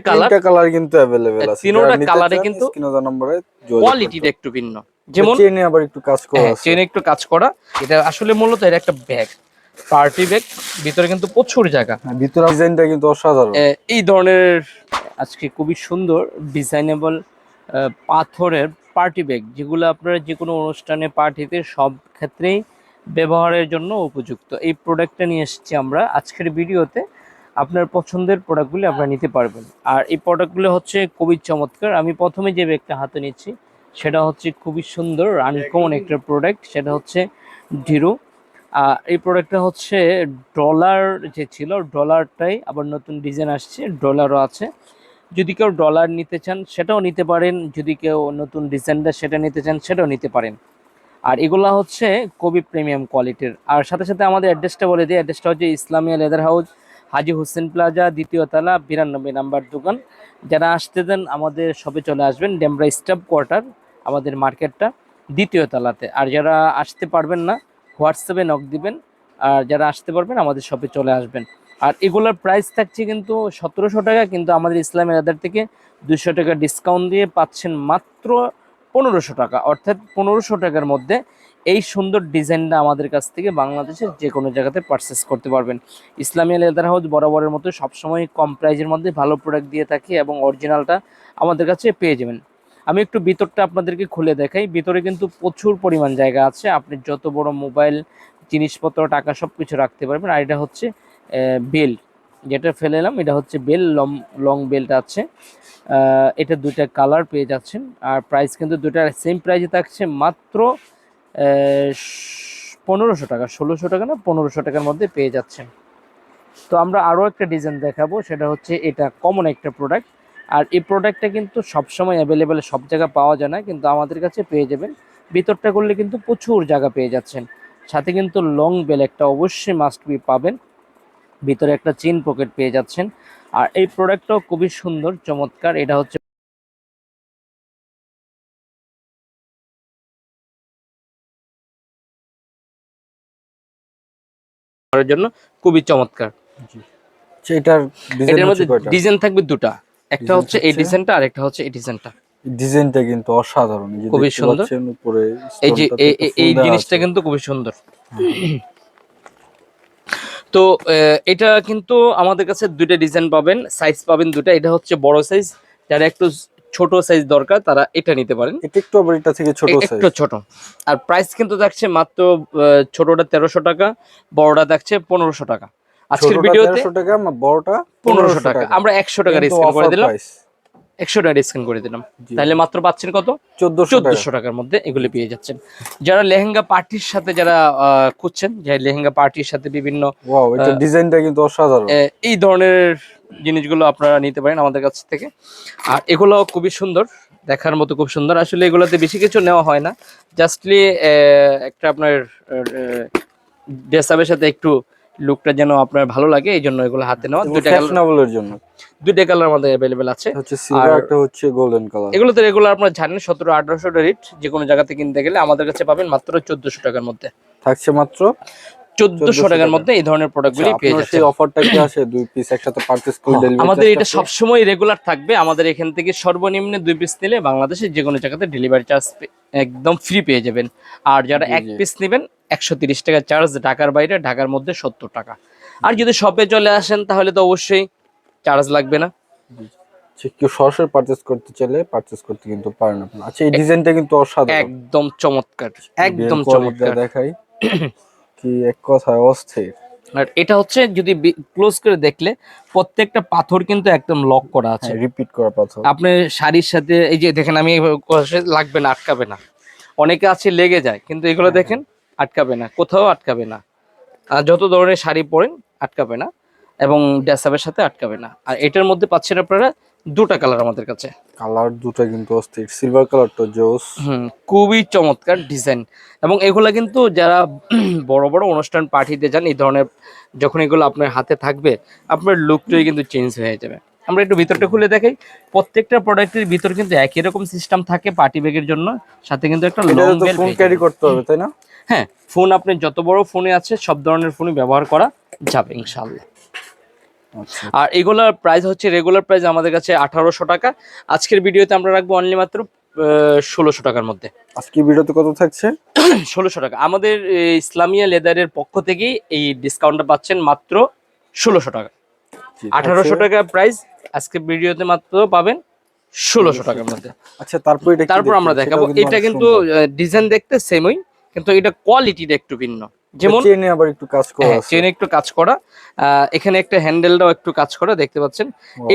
Colour তিনটা colour কিন্তু available আছে তিনোটা যারা নিতে colour এ চান, কিন্তু স্ক্রিনে দেওয়া নম্বরে যোগাযোগ কোয়ালিটিটা একটু ভিন্ন যেমন চেনে আবার একটু কাজ করা হ্যাঁ আছে চেনে একটু কাজ করা এটা আসলে মূলত এটা একটা ব্যাগ পার্টি ব্যাগ ভিতরে কিন্তু প্রচুর জায়গা হ্যাঁ, ভিতরে ডিজাইনটা কিন্তু অসাধারণ এ, এই ধরনের আজকে খুবই সুন্দর ডিজাইনেবল পাথরের পার্টি ব্যাগ যেগুলো আপনারা যে কোনো অনুষ্ঠানে পার্টিতে সব ক্ষেত্রেই ব্যবহারের জন্য উপযুক্ত এই প্রোডাক্টটা নিয়ে এসেছি আমরা আজকের ভিডিওতে আপনার পছন্দের প্রোডাক্টগুলি আপনারা নিতে পারবেন। আর এই প্রোডাক্টগুলো হচ্ছে খুবই চমৎকার। আমি প্রথমে যে ব্যাগটা হাতে নিচ্ছি সেটা হচ্ছে খুবই সুন্দর আনকমন একটা প্রোডাক্ট সেটা হচ্ছে ডিরো এই প্রোডাক্টটা হচ্ছে ডলার যে ছিল ডলারটাই আবার নতুন ডিজাইন আসছে ডলারও আছে। যদি কেউ ডলার নিতে চান, সেটাও নিতে পারেন। যদি কেউ নতুন ডিজাইনটা সেটা নিতে চান, সেটাও নিতে পারেন। আর এগুলা হচ্ছে কবি প্রিমিয়াম কোয়ালিটির আর সাথে সাথে আমাদের অ্যাড্রেসটা বলে দিই। অ্যাড্রেসটা হচ্ছে Islamia leather house Haji Hossain plaza, দ্বিতীয় তলা, বিরানব্বই নাম্বার দোকান। যারা আসতে দেন, আমাদের সবে চলে আসবেন, ডেমরা স্টাফ কোয়ার্টার, আমাদের মার্কেটটা, দ্বিতীয় তলাতে। আর যারা আসতে পারবেন না, হোয়াটসঅ্যাপে নক দিবেন, আর যারা আসতে পারবেন, আমাদের শপে চলে আসবেন। আর এগুলোর প্রাইস থাকছে কিন্তু সতেরোশো টাকা, কিন্তু আমাদের ইসলামের আদার থেকে দুশো টাকা ডিসকাউন্ট দিয়ে পাচ্ছেন মাত্র পনেরোশো টাকা। অর্থাৎ পনেরোশো টাকার মধ্যে এই সুন্দর ডিজাইনটা আমাদের কাছ থেকে বাংলাদেশের যে কোনো জায়গাতে পারচেস করতে পারবেন। ইসলামিয়া লেদার হাউস বরাবরের মতো সবসময় কম প্রাইজের মধ্যে ভালো প্রোডাক্ট দিয়ে থাকে এবং অরিজিনালটা আমাদের কাছে পেয়ে যাবেন। আমি একটু ভিতরটা আপনাদেরকে খুলে দেখাই। ভিতরে কিন্তু প্রচুর পরিমাণ জায়গা আছে। আপনি যত বড় মোবাইল জিনিসপত্র, টাকা সব কিছু রাখতে পারবেন। আর এটা হচ্ছে বেল যেটা ফেলে এলাম, এটা হচ্ছে বেল লং লং বেল্ট আছে। এটা দুইটা কালার পেয়ে যাচ্ছেন। আর প্রাইস কিন্তু দুইটা সেম প্রাইসে থাকছে। মাত্র পনেরোশো টাকা, ষোলোশো টাকা না, পনেরোশো টাকার মধ্যে পেয়ে যাচ্ছেন। তো আমরা আরও একটা ডিজাইন দেখাবো, সেটা হচ্ছে এটা কমন একটা প্রোডাক্ট আর এই প্রোডাক্টটা কিন্তু সবসময় অ্যাভেলেবেল সব জায়গায় পাওয়া যায় না, কিন্তু আমাদের কাছে পেয়ে যাবেন। ভিতরটা করলে কিন্তু প্রচুর জায়গা পেয়ে যাচ্ছেন। সাথে কিন্তু লং বেল একটা অবশ্যই মাস্ট বি পাবেন। ভিতরে একটা চেন পকেট পেয়ে যাচ্ছেন। আর এই প্রোডাক্টটাও খুবই সুন্দর, চমৎকার। এটা হচ্ছে করার জন্য খুবই চমৎকার। এটার ডিজাইন এটার মধ্যে ডিজাইন থাকবে দুটা। একটা হচ্ছে এই ডিজাইনটা আর একটা হচ্ছে এই ডিজাইনটা ডিজাইনটা কিন্তু অসাধারণ। খুবই সুন্দর। উপরে এই যে এই- জিনিসটা কিন্তু খুবই সুন্দর। তো এটা কিন্তু আমাদের কাছে দুইটা ডিজাইন পাবেন সাইজ পাবেন দুটা এটা হচ্ছে বড় সাইজ যারা একটু ছোট সাইজ দরকার তারা এটা নিতে পারেন। একটু আবার এটা থেকে ছোট একটু ছোট। আর প্রাইস কিন্তু থাকছে মাত্র ছোটটা তেরোশো টাকা বড়টা থাকছে পনেরোশো টাকা। আজকের ভিডিওতে টাকা বড়টা পনেরোশো টাকা। আমরা একশো টাকা কিন্তু ডিসকাউন্ট করে দিলাম। একশো টাকা ডিসকাউন্ট করে দিলাম। তাহলে মাত্র পাচ্ছেন কত? 1400 টাকা। চোদ্দশো টাকার মধ্যে এগুলি পেয়ে যাচ্ছেন। যারা লেহেঙ্গা পার্টির সাথে যারা খুঁজছেন যে লেহেঙ্গা পার্টির সাথে বিভিন্ন ডিজাইনটা কিন্তু অসাধারণ। এই ধরনের জিনিসগুলো আপনারা নিতে পারেন আমাদের কাছ থেকে। আর এগুলো খুবই সুন্দর দেখার মতো খুব সুন্দর। আসলে এগুলোতে বেশি কিছু নেওয়া হয় না। জাস্টলি একটা আপনার ড্রেসআপের সাথে একটু লুকটা যেন আপনার ভালো লাগে এই জন্য এগুলো হাতে নেওয়া। দুইটা কালার ফ্যাশনেবলের জন্য। দুইটা কালার আমাদের অ্যাভেলেবেল আছে। হচ্ছে সিলভার একটা হচ্ছে গোল্ডেন কালার এগুলো তো রেগুলার আপনারা জানেন সতেরো আঠারোশো রেট যে কোনো জায়গাতে কিনতে গেলে আমাদের কাছে পাবেন মাত্র চোদ্দশো টাকার মধ্যে। থাকছে মাত্র চোদ্দশো টাকার মধ্যে এই ধরনের প্রোডাক্টগুলি পেয়ে আপনার যাচ্ছে অফারটা কি আসে দুই পিস একসাথে পারচেজ করে আমাদের এটা সবসময় রেগুলার থাকবে। আমাদের এখান থেকে সর্বনিম্ন দুই পিস নিলে বাংলাদেশের যে কোনো জায়গাতে ডেলিভারি চার্জ একদম ফ্রি পেয়ে যাবেন। আর যারা এক পিস নেবেন একশো তিরিশ টাকা চার্জ ঢাকার বাইরে ঢাকার মধ্যে সত্তর টাকা। আর যদি শপে চলে আসেন তাহলে তো অবশ্যই চার্জ লাগবে না। কেউ সরাসরি পারচেজ করতে চাইলে পারচেজ করতে কিন্তু পারেন আপনি আচ্ছা এই ডিজাইনটা কিন্তু অসাধারণ। একদম চমৎকার একদম চমৎকার। দেখাই। কি এক কথায় অস্থির। আর এটা হচ্ছে যদি ক্লোজ করে দেখলে প্রত্যেকটা পাথর কিন্তু একদম লক করা আছে। রিপিট করা পাথর। আপনি শাড়ির সাথে এই যে দেখেন আমি লাগবে না আটকাবে না। অনেকে আছে লেগে যায় কিন্তু এগুলো হ্যাঁ, দেখেন আটকাবে না কোথাও আটকাবে না। আর যত ধরনের শাড়ি পরেন আটকাবে না এবং ড্যাসাবের সাথে আটকাবে না। আর এটার মধ্যে পাচ্ছেন আপনারা দুটা কালার আমাদের কাছে। কালার দুটো কিন্তু অস্থির। সিলভার কালারটা জোস। হুম খুবই চমৎকার ডিজাইন এবং এগুলা কিন্তু যারা বড় বড় অনুষ্ঠান পার্টিতে যান এই ধরনের যখন এগুলো আপনার হাতে থাকবে আপনার লুকটাই কিন্তু চেঞ্জ হয়ে যাবে। আমরা একটু ভিতরটা খুলে দেখাই। প্রত্যেকটা প্রোডাক্টের ভিতর কিন্তু একই রকম সিস্টেম থাকে পার্টি ব্যাগের জন্য। সাথে কিন্তু একটা লং বেল ফোন ক্যারি করতে হবে তাই না? হ্যাঁ ফোন আপনি যত বড় ফোনে আছে সব ধরনের ফোনই ব্যবহার করা যাবে ইনশাআল্লাহ। আর এগুলার প্রাইস হচ্ছে রেগুলার প্রাইস আমাদের কাছে আঠারোশো টাকা। আজকের ভিডিওতে আমরা রাখব অনলি মাত্র ষোলোশো টাকার মধ্যে। আজকের ভিডিওতে কত থাকছে? ষোলোশো টাকা। আমাদের ইসলামিয়া লেদারের পক্ষ থেকেই এই ডিসকাউন্টটা পাচ্ছেন মাত্র ষোলোশো টাকা। আঠারোশো থাকছে- টাকা প্রাইস আজকে ভিডিওতে মাত্র পাবেন ষোলোশো টাকার মধ্যে। আচ্ছা তারপর এটা তারপর আমরা দেখাবো। এটা কিন্তু ডিজাইন দেখতে সেমই কিন্তু এটা কোয়ালিটিটা একটু ভিন্ন। যেমন চেনে আবার একটু কাজ করা হ্যাঁ আছে। চেনে একটু কাজ করা। এখানে একটা হ্যান্ডেলটাও একটু কাজ করা দেখতে পাচ্ছেন।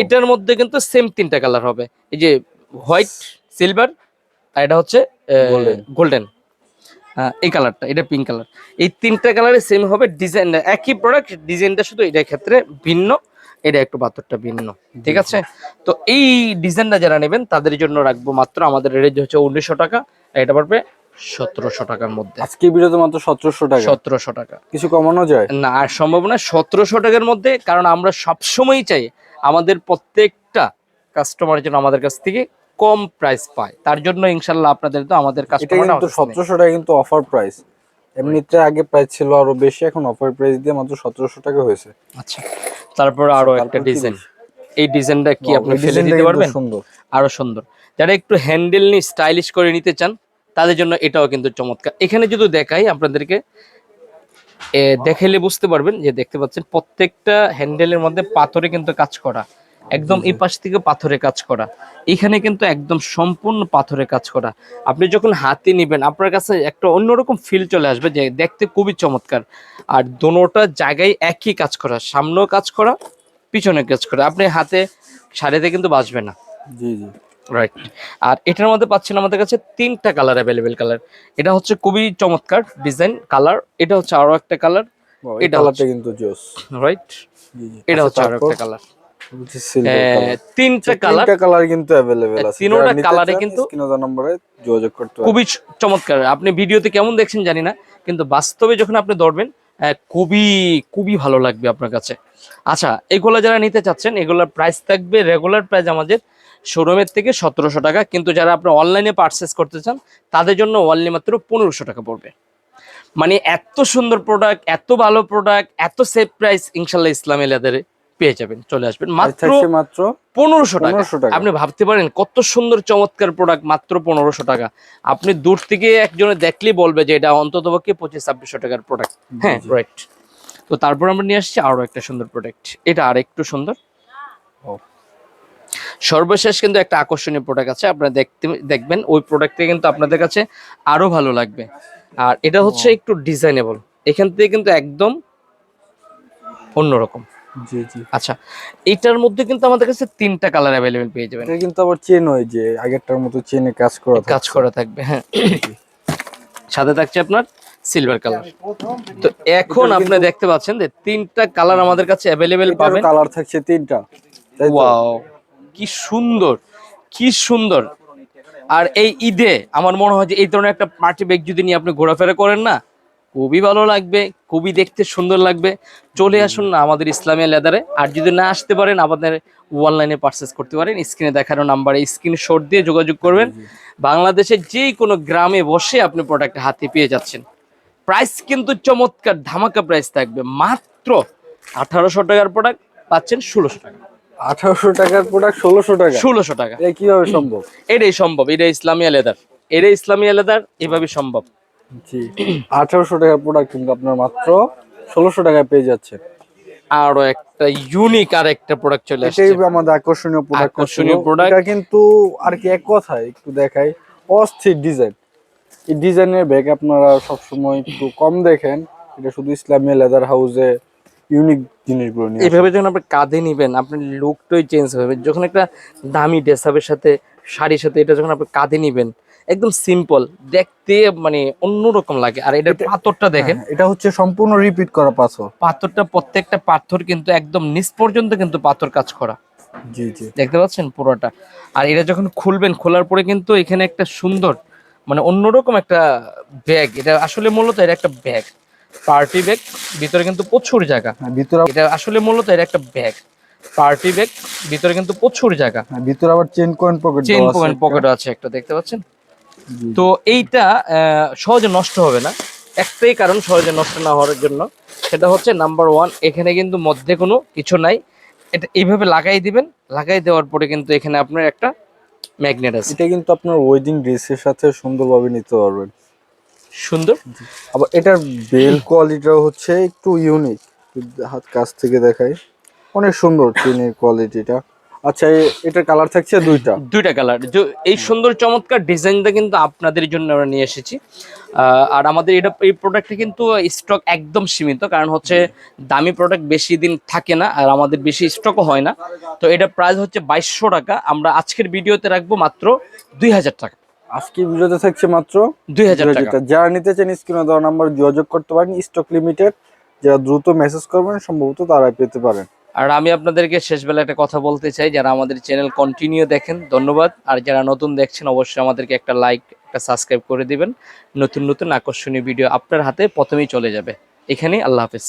এটার মধ্যে কিন্তু সেম তিনটা কালার হবে। এই যে হোয়াইট সিলভার আর এটা হচ্ছে. গোল্ডেন এই কালারটা এটা পিঙ্ক কালার এই তিনটা কালারে সেম হবে ডিজাইন একই প্রোডাক্ট ডিজাইনটা শুধু এটার ক্ষেত্রে ভিন্ন এটা একটু পাথরটা ভিন্ন। ঠিক আছে? তো এই ডিজাইনটা যারা নেবেন তাদের জন্য রাখব মাত্র। আমাদের রেঞ্জ হচ্ছে উনিশশো টাকা এটা পারবে সতেরোশো টাকার মধ্যে। আজকে ভিডিওতে মাত্র সতেরোশো টাকা। সতেরোশো টাকা। কিছু কমানো যায়? না আর সম্ভব না সতেরোশো টাকার মধ্যে কারণ আমরা সবসময়ই চাই আমাদের প্রত্যেকটা কাস্টমার যেন আমাদের কাছ থেকে কম প্রাইস পায়। তার জন্য ইনশাল্লাহ আপনাদের তো আমাদের কাস্টমার কিন্তু সতেরোশো টাকা কিন্তু অফার প্রাইস এমনিতে আগে প্রাইস ছিল আরও বেশি এখন অফার প্রাইস দিয়ে মাত্র সতেরোশো টাকা হয়েছে। আচ্ছা তারপর আরও একটা ডিজাইন এই ডিজাইনটা কি আপনি ফেলে দিতে পারবেন? সুন্দর। আরও সুন্দর। যারা একটু হ্যান্ডেল নিয়ে স্টাইলিশ করে নিতে চান তাদের জন্য এটাও কিন্তু চমৎকার। এখানে যদি দেখাই আপনাদেরকে দেখাইলে বুঝতে পারবেন যে দেখতে পাচ্ছেন প্রত্যেকটা হ্যান্ডেলের মধ্যে পাথরে কিন্তু কাজ করা। একদম এই পাশ থেকে পাথরে কাজ করা। এখানে কিন্তু একদম সম্পূর্ণ পাথরে কাজ করা। আপনি যখন হাতে নিবেন আপনার কাছে একটা অন্যরকম ফিল চলে আসবে যে দেখতে খুবই চমৎকার। আর দোনোটা জায়গায় একই কাজ করা সামনেও কাজ করা পিছনে কাজ করা। আপনি হাতে শাড়িতে কিন্তু বাঁচবে না। জি জি। রাইট আর এটার মধ্যে পাচ্ছেন আমাদের কাছে তিনটা কালার অ্যাভেলেবেল কালার এটা হচ্ছে খুবই চমৎকার ডিজাইন কালার এটা হচ্ছে আরও একটা কালার এটা হচ্ছে- কিন্তু জোস। রাইট জি জি। এটা আচ্ছা, হচ্ছে আরও একটা কালার। তিনটা কালার কালার কিন্তু আছে। তিনোটা নম্বরে যোগাযোগ করতে খুবই চমৎকার। আপনি ভিডিওতে কেমন দেখছেন জানি না কিন্তু বাস্তবে যখন আপনি ধরবেন খুবই খুবই ভালো লাগবে আপনার কাছে। আচ্ছা এগুলো যারা নিতে চাচ্ছেন এগুলোর প্রাইস থাকবে রেগুলার প্রাইস আমাদের শোরুমের থেকে সতেরোশো টাকা। কিন্তু যারা আপনি অনলাইনে পারচেস করতে চান তাদের জন্য অনলি মাত্র পনেরোশো টাকা পড়বে। মানে এত সুন্দর প্রোডাক্ট এত ভালো প্রোডাক্ট এত সেফ প্রাইস ইনশাল্লাহ ইসলামী লেদারে পেয়ে যাবেন চলে আসবেন। মাত্র মাত্র পনেরোশো টাকা। আপনি ভাবতে পারেন কত সুন্দর চমৎকার প্রোডাক্ট মাত্র পনেরোশো টাকা। আপনি দূর থেকে একজনে দেখলেই বলবে যে এটা অন্তত পক্ষে পঁচিশ ছাব্বিশশো টাকার প্রোডাক্ট হ্যাঁ রাইট তো তারপর আমরা নিয়ে আসছি আরও একটা সুন্দর প্রোডাক্ট এটা আর একটু সুন্দর। ও। সর্বশেষ কিন্তু একটা আকর্ষণীয় প্রোডাক্ট আছে আপনারা দেখতে দেখবেন ওই প্রোডাক্টটা কিন্তু আপনাদের কাছে আরও ভালো লাগবে। আর এটা হচ্ছে একটু ডিজাইনেবল এখান থেকে কিন্তু একদম অন্যরকম। জি জি। আচ্ছা এটার মধ্যে কিন্তু আমাদের কাছে তিনটা কালার অ্যাভেলেবেল পেয়ে যাবেন। এটা কিন্তু আবার চেন হয় যে আগেরটার মতো চেনে কাজ করা কাজ করা থাকবে হ্যাঁ। সাথে থাকছে আপনার সিলভার কালার তো এখন আপনি দেখতে পাচ্ছেন যে তিনটা কালার আমাদের কাছে অ্যাভেলেবেল পাবেন। কালার থাকছে তিনটা ওয়াও কি সুন্দর কি সুন্দর। আর এই ঈদে আমার মনে হয় যে এই ধরনের একটা পার্টি ব্যাগ যদি নিয়ে আপনি ঘোরাফেরা করেন না খুবই ভালো লাগবে খুবই দেখতে সুন্দর লাগবে। চলে আসুন না আমাদের ইসলামিয়া লেদারে আর যদি না আসতে পারেন আমাদের অনলাইনে পারচেস করতে পারেন। স্ক্রিনে দেখানো নাম্বারে স্ক্রিনশট দিয়ে যোগাযোগ করবেন। বাংলাদেশের যে কোনো গ্রামে বসে আপনি প্রোডাক্ট হাতে পেয়ে যাচ্ছেন। প্রাইস কিন্তু চমৎকার ধামাকা প্রাইস থাকবে। মাত্র আঠারোশো টাকার প্রোডাক্ট পাচ্ছেন ষোলোশো টাকা। আঠারোশো টাকার প্রোডাক্ট ষোলোশো টাকা। ষোলোশো টাকা। এটা কীভাবে সম্ভব? এটাই সম্ভব এটা ইসলামিয়া লেদার এটা ইসলামিয়া লেদার এভাবে সম্ভব। জি। আঠারোশো টাকার প্রোডাক্ট কিন্তু আপনার মাত্র ষোলোশো টাকায় পেয়ে যাচ্ছে। আরও একটা ইউনিক আর একটা প্রোডাক্ট চলে আসছে। এটাই আমাদের আকর্ষণীয় প্রোডাক্ট আকর্ষণীয় product। এটা কিন্তু আর কি এক কথায় একটু দেখাই। অস্থির ডিজাইন এই ডিজাইনের ব্যাগ আপনারা সবসময় একটু কম দেখেন। এটা শুধু ইসলামিয়া লেদার হাউসে ইউনিক জিনিসগুলো নিয়ে। এইভাবে যখন আপনি কাঁধে নিবেন আপনার লুকটাই চেঞ্জ হবে। যখন একটা দামি ড্রেসআপের সাথে শাড়ির সাথে এটা যখন আপনি কাঁধে নিবেন একদম সিম্পল দেখতে মানে অন্যরকম লাগে। আর এটার পাথরটা দেখেন। হ্যাঁ, এটা হচ্ছে সম্পূর্ণ রিপিট করা পাথর। পাথরটা প্রত্যেকটা পাথর কিন্তু একদম নিচ পর্যন্ত কিন্তু পাথর কাজ করা। জি জি। দেখতে পাচ্ছেন পুরোটা? আর এটা যখন খুলবেন খোলার পরে কিন্তু এখানে একটা সুন্দর মানে অন্যরকম একটা ব্যাগ এটা আসলে মূলত এটা একটা ব্যাগ পার্টি ব্যাগ ভিতরে কিন্তু প্রচুর জায়গা। হ্যাঁ, ভিতরে এটা আসলে মূলত এটা একটা ব্যাগ। পার্টি ব্যাগ ভিতরে কিন্তু প্রচুর জায়গা। হ্যাঁ, ভিতরে আবার chain coin pocket chain pocket pocket আছে একটা দেখতে পাচ্ছেন? তো এইটা সহজে নষ্ট হবে না। একটাই কারণ সহজে নষ্ট না হওয়ার জন্য। সেটা হচ্ছে নাম্বার ওয়ান এখানে কিন্তু মধ্যে কোনো কিছু নাই। এটা এইভাবে লাগাই দিবেন। লাগাই দেওয়ার পরে কিন্তু এখানে আপনার একটা ম্যাগনেট আছে। এটা কিন্তু আপনার ওয়েডিং ড্রেসের সাথে সুন্দরভাবে নিতে পারবেন। সুন্দর। আবার এটার বেল কোয়ালিটিটাও হচ্ছে একটু ইউনিক হাত কাছ থেকে দেখাই। অনেক সুন্দর চেনের কোয়ালিটিটা। আচ্ছা এ- এটার কালার থাকছে দুইটা? দুইটা কালার এই সুন্দর চমৎকার ডিজাইনটা কিন্তু আপনাদের জন্য আমরা নিয়ে এসেছি। আর আমাদের এটা এই প্রোডাক্টটা কিন্তু স্টক একদম সীমিত কারণ হচ্ছে দামি প্রোডাক্ট বেশি দিন থাকে না আর আমাদের বেশি স্টকও হয় না। তো এটা প্রাইস হচ্ছে বাইশশো টাকা। আমরা আজকের ভিডিওতে রাখব মাত্র দুই হাজার টাকা। আজকে ভিডিওতে থাকছে মাত্র দুই হাজার টাকা। যারা নিতে চান স্ক্রিনে দেওয়া নাম্বার যোগাযোগ করতে পারেন স্টক লিমিটেড যারা দ্রুত মেসেজ করবেন সম্ভবত তারাই পেতে পারেন। আর আমি আপনাদেরকে শেষবেলা একটা কথা বলতে চাই যারা আমাদের চ্যানেল কন্টিনিউ দেখেন ধন্যবাদ। আর যারা নতুন দেখছেন অবশ্যই আমাদেরকে একটা লাইক একটা সাবস্ক্রাইব করে দিবেন। নতুন নতুন আকর্ষণীয় ভিডিও আপনার হাতে প্রথমেই চলে যাবে। এখানেই আল্লাহ হাফেজ।